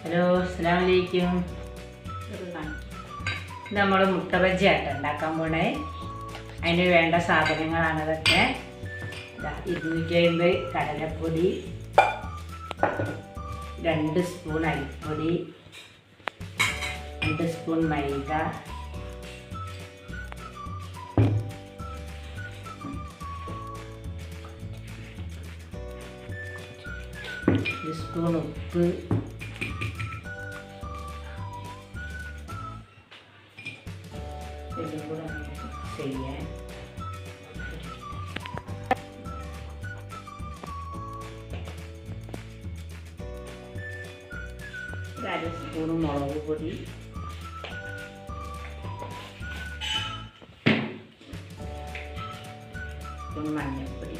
Hello അസ്സാം വലൈക്കും നമ്മൾ മുട്ട ബജ്ജിയായിട്ട് ഉണ്ടാക്കാൻ പോണേ. അതിന് വേണ്ട സാധനങ്ങളാണ് അതൊക്കെ. ഇരുന്നൂറ്റി അമ്പത് കടലപ്പൊടി രണ്ട് സ്പൂൺ അരിപ്പൊടി രണ്ട് സ്പൂൺ മൈദ ഒരു സ്പൂൺ ഉപ്പ് ഇതും കൂടെ നമുക്ക് ചെയ്യാൻ ഒരു അര സ്പൂൺ മുളക് പൊടി സ്പൂൺ മഞ്ഞൾപ്പൊടി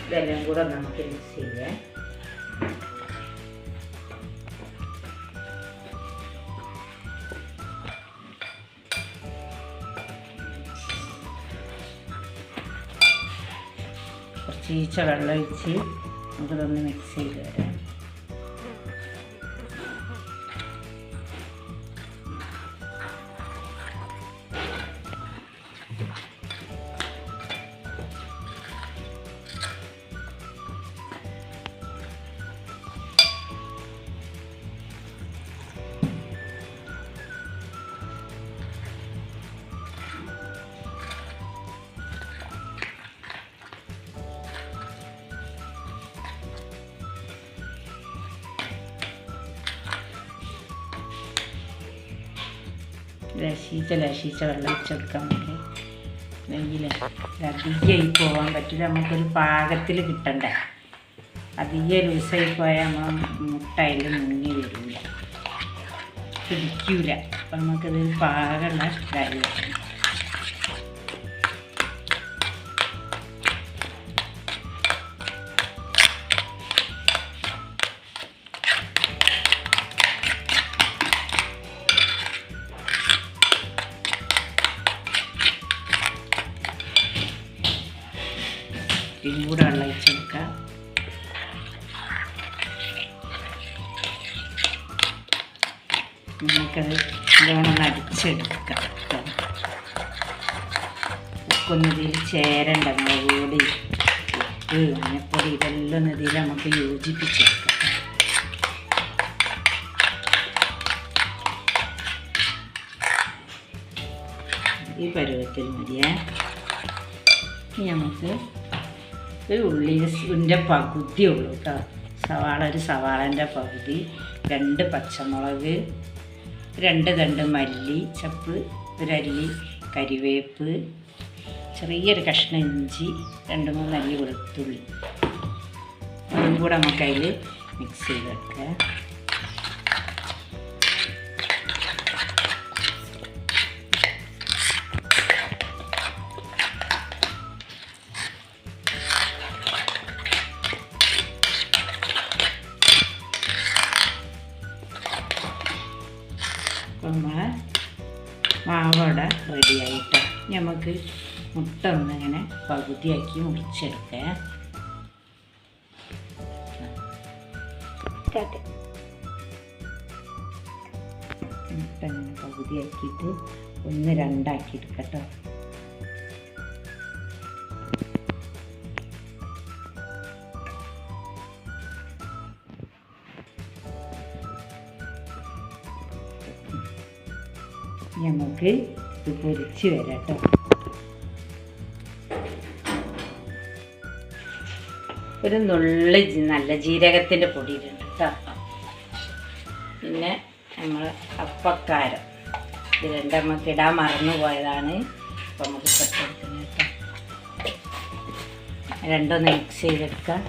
ഇതെല്ലാം കൂടെ നമുക്ക് മിക്സ് ചെയ്യാം കുറച്ച് ഈച്ച വെള്ളം ഒഴിച്ച് നമുക്കിതൊന്ന് മിക്സ് ചെയ്ത് തരാം ലശീച്ച ലശീച്ച വെള്ളം ഒഴിച്ചെടുക്കാൻ വേണ്ടി. നെയ്യിലെ അധികമായി പോകാൻ പറ്റില്ല. നമുക്കൊരു പാകത്തിൽ കിട്ടണ്ടേ. അധികം ലൂസായി പോയാൽ നമ്മൾ മുട്ട അതിൽ മുങ്ങി വരില്ല. പിടിക്കൂല. അപ്പം നമുക്കത് പാകമുള്ള കാര്യമാണ്. നമുക്കത് നല്ലോണം അടിച്ചെടുക്കാം കേട്ടോ. ചേരണ്ട മുളക് ഉപ്പ് മഞ്ഞപ്പൊടി ഇതെല്ലാം ഇതിൽ നമുക്ക് യോജിപ്പിച്ചെടുക്കാം. ഈ പരുവത്തിൽ മതിയേ. നമുക്ക് ഒരു ഉള്ളിന്റെ പകുതി ഉള്ളൂ കേട്ടോ. സവാള ഒരു സവാളന്റെ പകുതി രണ്ട് പച്ചമുളക് രണ്ട് തണ്ട് മല്ലി ചപ്പ് ഒരല്ലി കരിവേപ്പ് ചെറിയൊരു കഷ്ണം ഇഞ്ചി രണ്ട് മൂന്ന് അല്ലി വെളുത്തുള്ളി. അതും കൂടെ നമുക്കതിൽ മിക്സ് ചെയ്ത് വെക്കാം. അപ്പം നമ്മളെ മാവട റെഡിയായിട്ട് നമുക്ക് മുട്ട ഒന്നിങ്ങനെ പകുതിയാക്കി മുറിച്ചെടുക്കാം. മുട്ട ഇങ്ങനെ പകുതിയാക്കിയിട്ട് ഒന്ന് രണ്ടാക്കി എടുക്കട്ടോ നമുക്ക് ഇത് പൊരിച്ച് വരാം ഒരു നുള്ളി നല്ല ജീരകത്തിന്റെ പൊടി ഇടുന്നുണ്ട് കേട്ടോ പിന്നെ നമ്മൾ അപ്പക്കാരം. ഇത് രണ്ടും നമുക്ക് ഇടാൻ മറന്നു പോയതാണ്. അപ്പോൾ നമുക്ക് പെട്ടെടുക്കുന്നത് കേട്ടോ. രണ്ടൊന്ന് മിക്സ് ചെയ്തെടുക്കാം.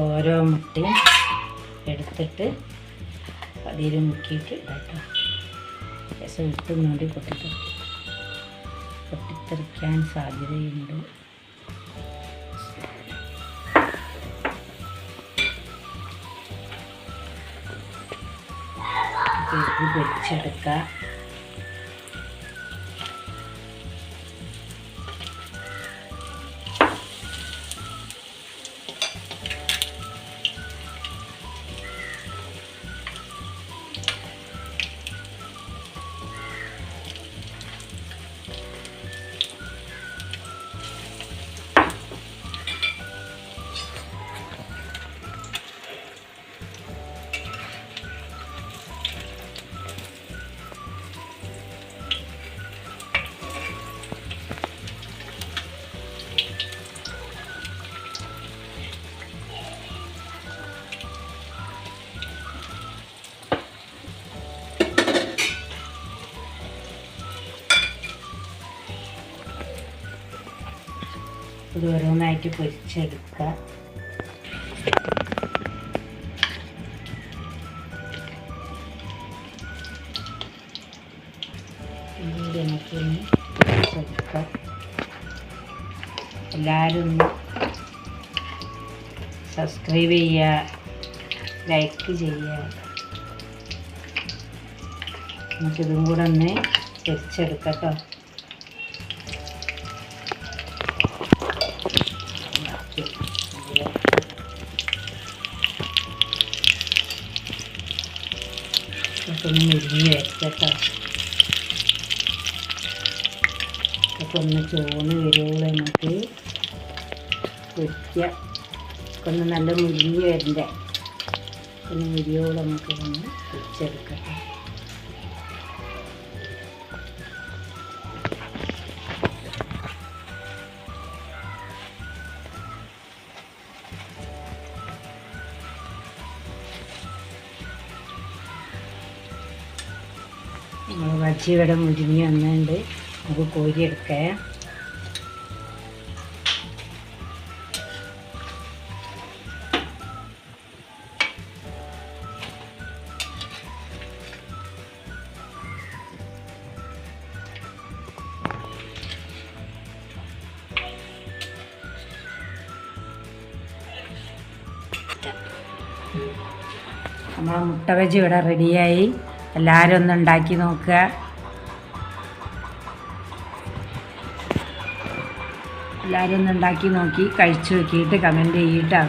ഓരോ മുട്ടയും എടുത്തിട്ട് അതിൽ മുക്കിയിട്ട് ഇടാട്ടോ രസം ഇട്ട് മൂടി പൊട്ടിത്തെറിക്കും പൊട്ടിത്തെറിക്കാൻ സാധ്യതയുണ്ട്. ഇത് ഇത് ഓരോന്നായിട്ട് പൊരിച്ചെടുക്കുക. പൊരിച്ചെടുക്കാം. എല്ലാവരും സബ്സ്ക്രൈബ് ചെയ്യുക ലൈക്ക് ചെയ്യുക. നമുക്കിതും കൂടെ ഒന്ന് പൊരിച്ചെടുക്കാം കേട്ടോ. ഒന്ന് മുരിഞ്ഞ് വെച്ചട്ടോ ഒക്കെ ഒന്ന് ചോന്ന് വരുമ്പോൾ നമുക്ക് പൊരിക്കുക ഒക്കെ ഒന്ന് നല്ല മുരിഞ്ഞ് വരണ്ടേ ഒന്ന് മുരിയോളം നമുക്ക് ഒന്ന് പൊരിച്ചെടുക്കട്ടെ ബജ്ജി ഇവിടെ മുരിഞ്ഞ് വന്നിട്ടുണ്ട് നമുക്ക് കോരിയെടുക്കാം. നമ്മളെ മുട്ട ബജി ഇവിടെ റെഡിയായി എല്ലാവരും ഒന്ന് ഉണ്ടാക്കി നോക്കുക. എല്ലാവരും ഒന്ന് ഉണ്ടാക്കി നോക്കി കഴിച്ചു നോക്കിയിട്ട് കമന്റ് ചെയ്യട്ടോ